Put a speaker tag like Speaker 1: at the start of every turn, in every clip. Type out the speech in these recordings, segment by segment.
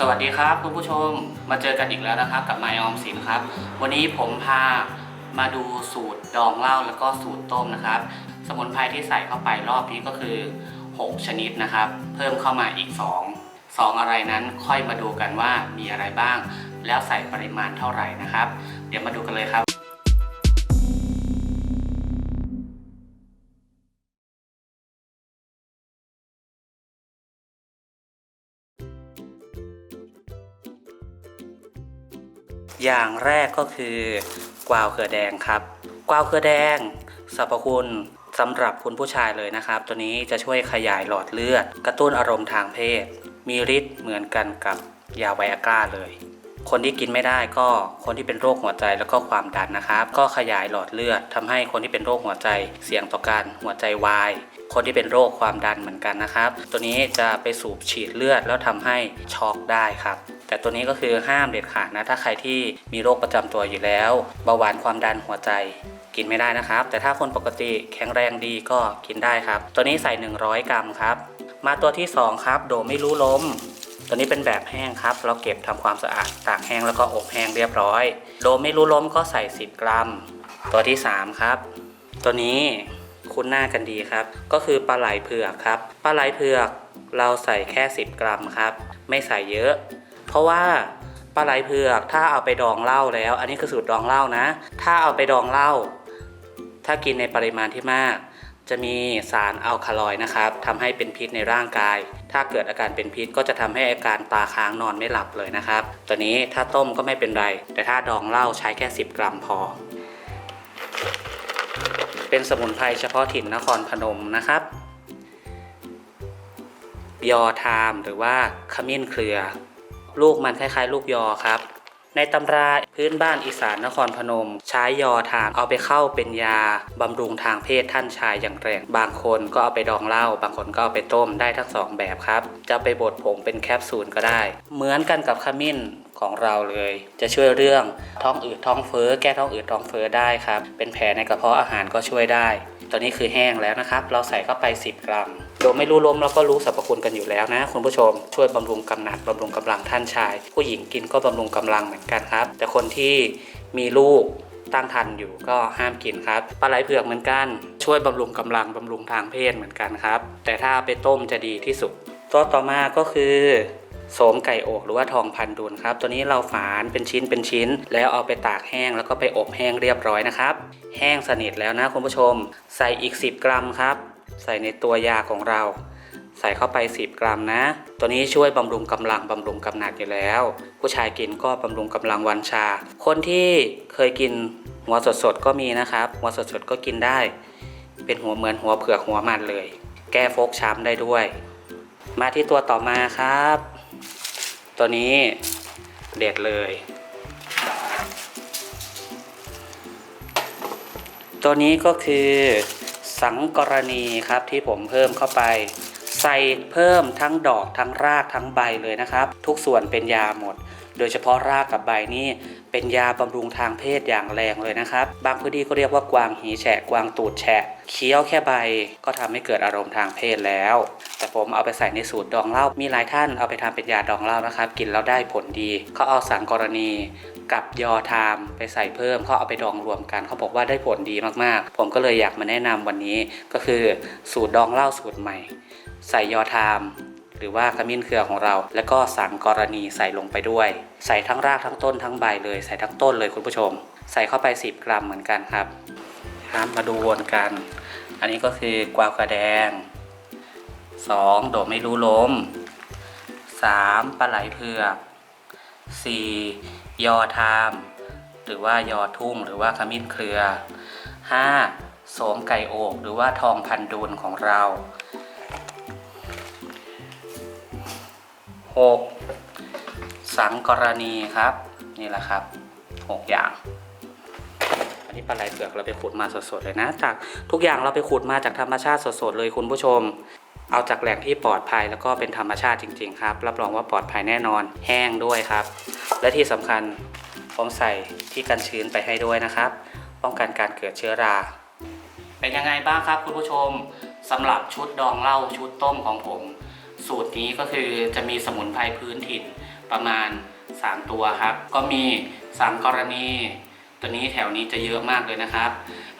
Speaker 1: สวัสดีครับคุณผู้ชมมาเจอกันอีกแล้วนะครับ กับไมออมสินครับ วันนี้ผมพามาดูสูตรดองเหล้าแล้วก็สูตรต้มนะครับ สมุนไพรที่ใส่เข้าไปรอบนี้ก็คือ 6 ชนิดนะครับ เพิ่มเข้ามาอีก 2 2 อะไรนั้นค่อยมาดูกันว่ามีอะไรบ้าง แล้วใส่ปริมาณเท่าไหร่นะครับ เดี๋ยวมาดูกันเลยครับ อย่างแรกก็คือกวาวเขือแดงครับ กวาวเขือแดงสรรพคุณสำหรับคุณผู้ชายเลยนะครับ ตัวนี้จะช่วยขยายหลอดเลือด กระตุ้นอารมณ์ทางเพศ มีฤทธิ์เหมือนกันกับยาไวอาก้าเลย คนที่กินไม่ได้ก็คนที่เป็นโรคหัวใจแล้วก็ความดันนะครับ ก็ขยายหลอดเลือดทำให้คนที่เป็นโรคหัวใจเสี่ยงต่อการหัวใจวายคนที่เป็นโรคความดันเหมือนกันนะครับ ตัวนี้จะไปสูบฉีดเลือดแล้วทำให้ช็อกได้ครับ แต่ตัวนี้ก็คือห้ามเด็ดขาดนะ ถ้าใครที่มีโรคประจำตัวอยู่แล้วเบาหวานความดันหัวใจกินไม่ได้นะครับ แต่ถ้าคนปกติแข็งแรงดีก็กินได้ครับ ตัวนี้ใส่ 100 กรัมครับ มาตัวที่ 2 ครับ โดไม่รู้ล้ม ตัวนี้เป็นแบบแห้งครับ เราเก็บทำความสะอาดตากแห้งแล้วก็อบแห้งเรียบร้อย โดไม่รู้ล้มก็ใส่ 10 กรัม ตัวที่ 3 ครับ ตัวนี้คุ้นหน้ากันดีครับ ก็คือปลาไหลเผือกครับ ปลาไหลเผือกเราใส่แค่ 10 กรัมครับ ไม่ใส่เยอะ ราะว่าปลาไหลเผือกถ้าเอาไปดองเหล้าแล้ว อันนี้คือสูตรดองเหล้านะ ถ้าเอาไปดองเหล้าถ้ากินในปริมาณที่มาก จะมีสารอัลคาลอยด์นะครับทำให้เป็นพิษในร่างกาย ถ้าเกิดอาการเป็นพิษก็จะทำให้อาการตาค้างนอนไม่หลับเลยนะครับ ตัวนี้ถ้าต้มก็ไม่เป็นไร แต่ถ้าดองเหล้าใช้แค่ 10 กรัมพอ เป็นสมุนไพรเฉพาะถิ่นนครพนมนะครับยอทามหรือว่าขมิ้นเครือ ลูกมันคล้ายๆ ลูกยอครับ ในตำราพื้นบ้านอีสานนครพนม ใช้ยอทามเอาไปเข้าเป็นยาบำรุงทางเพศท่านชายอย่างแรง บางคนก็เอาไปดองเหล้าบางคนก็เอาไปต้มได้ทั้งสองแบบครับ จะไปบดผงเป็นแคปซูลก็ได้ เหมือนกันกับขมิ้นของเราเลย จะช่วยเรื่องท้องอืดท้องเฟ้อแก้ท้องอืดท้องเฟ้อได้ครับ เป็นแผลในกระเพาะอาหารก็ช่วยได้ ตัวนี้คือแห้งแล้วนะครับ เราใส่เข้าไป 10 กรัม โดยไม่รู้ล้มเราก็รู้สรรพคุณกันอยู่แล้วนะคุณผู้ชมช่วยบำรุงกำหนัดบำรุงกำลังท่านชาย ผู้หญิงกินก็บำรุงกำลังเหมือนกันครับ แต่คนที่มีลูกตั้งครรภ์อยู่ก็ห้ามกินครับปลาไหลเผือกเหมือนกัน ช่วยบำรุงกำลังบำรุงทางเพศเหมือนกันครับ แต่ถ้าเอาไปต้มจะดีที่สุดตัวต่อมาก็คือโสมไก่อกหรือว่าทองพันดุลครับ ตัวนี้เราฝานเป็นชิ้นเป็นชิ้น แล้วเอาไปตากแห้งแล้วก็ไปอบแห้งเรียบร้อยนะครับ แห้งสนิทแล้วนะคุณผู้ชม ใส่อีก 10 กรัมครับ ใส่ในตัวยาของเรา ใส่เข้าไป 10 กรัมนะ ตัวนี้ช่วยบำรุงกำลังบำรุงกำหนัดอยู่แล้ว ผู้ชายกินก็บำรุงกำลังวันชา คนที่เคยกินหัวสดๆก็มีนะครับหัวสดๆก็กินได้ เป็นหัวเหมือนหัวเผือกหัวมันเลย แก้ฟกช้ำได้ด้วย มาที่ตัวต่อมาครับ ตัวนี้เด็ดเลย ตัวนี้ก็คือ สังกรณีครับที่ผมเพิ่มเข้าไป ใส่เพิ่มทั้งดอกทั้งรากทั้งใบเลยนะครับ ทุกส่วนเป็นยาหมด โดยเฉพาะรากกับใบนี่เป็นยาบำรุงทางเพศอย่างแรงเลยนะครับ บางพื้นที่ก็เรียกว่ากวางหีแฉะกวางตูดแฉะเคี้ยวแค่ใบก็ทำให้เกิดอารมณ์ทางเพศแล้ว แต่ผมเอาไปใส่ในสูตรดองเหล้ามีหลายท่านเอาไปทำเป็นยาดองเหล้านะครับ กินแล้วได้ผลดีเขาเอาสังกรณีกับยอทามไปใส่เพิ่มเขาเอาไปดองรวมกันเขาบอกว่าได้ผลดีมากๆ ผมก็เลยอยากมาแนะนำวันนี้ก็คือสูตรดองเหล้าสูตรใหม่ ใส่ยอทามหรือว่าขมิ้นเครือของเรา แล้วก็สังกรณีใส่ลงไปด้วย ใส่ทั้งรากทั้งต้นทั้งใบเลย ใส่ทั้งต้นเลยคุณผู้ชม ใส่เข้าไป 10 กรัมเหมือนกันครับครับมาดูวนกัน อันนี้ก็คือกวาวกระแดง 2. โดดไม่รู้ล้ม 3. ปลาไหลเผือก 4. ยอทาม หรือว่ายอทุ่งหรือว่าขมิ้นเครือ 5. โสมไก่โอกหรือว่าทองพันดูนของเรา 6. สังกรณีครับ นี่แหละครับ 6 อย่างอันนี้ปลาไหลเผือกเราไปขุดมาสดๆเลยนะ จากทุกอย่างเราไปขุดมาจากธรรมชาติสดๆเลยคุณผู้ชม เอาจากแหล่งที่ปลอดภัยแล้วก็เป็นธรรมชาติจริง ๆ ครับ รับรองว่าปลอดภัยแน่นอน แห้งด้วยครับ และที่สำคัญผมใส่ที่กันชื้นไปให้ด้วยนะครับ ป้องกันการเกิดเชื้อรา เป็นยังไงบ้างครับคุณผู้ชมสำหรับชุดดองเหล้าชุดต้มของผม สูตรนี้ก็คือจะมีสมุนไพรพื้นถิ่นประมาณ 3 ตัวครับ ก็มี3กรณี ตัวนี้แถวนี้จะเยอะมากเลยนะครับ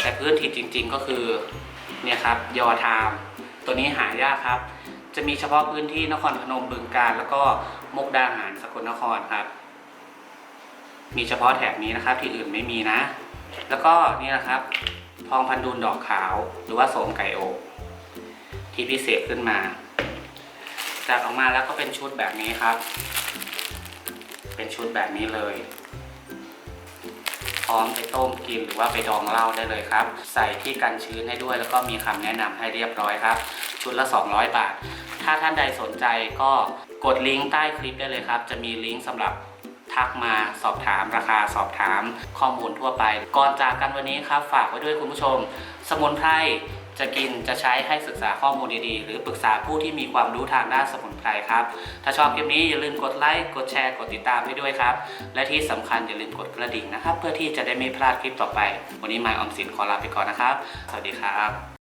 Speaker 1: แต่พื้นที่นจริง ๆ ก็คือเนี่ยครับยอไทม์ ตัวนี้หายากครับ จะมีเฉพาะพื้นที่นครพนมบึงกาฬแล้วก็มุกดาหารสกลนครครับ มีเฉพาะแถบนี้นะครับ ที่อื่นไม่มีนะ แล้วก็นี่นะครับ ทองพันดูนดอกขาว หรือว่าโสมไก่โอกที่พิเศษขึ้นมาจากออกมาแล้วก็เป็นชุดแบบนี้ครับ เป็นชุดแบบนี้เลย ร้อมไปต้มกินหรือว่าไปดองเหล้าได้เลยครับ ใส่ที่กันชื้นให้ด้วย แล้วก็มีคำแนะนำให้เรียบร้อยครับ ชุดละ 200 บาท ถ้าท่านใดสนใจก็กดลิงก์ใต้คลิปได้เลยครับ จะมีลิงก์สำหรับทักมาสอบถามราคาสอบถามข้อมูลทั่วไป ก่อนจากกันวันนี้ครับ ฝากไว้ด้วยคุณผู้ชม สมุนไพร จะกินจะใช้ให้ศึกษาข้อมูลดีๆ หรือปรึกษาผู้ที่มีความรู้ทางด้านสมุนไพรครับ ถ้าชอบคลิปนี้อย่าลืมกดไลค์กดแชร์กดติดตามให้ด้วยครับ และที่สำคัญอย่าลืมกดกระดิ่งนะครับ เพื่อที่จะได้ไม่พลาดคลิปต่อไป วันนี้มายออมสินขอลาไปก่อนนะครับ สวัสดีครับ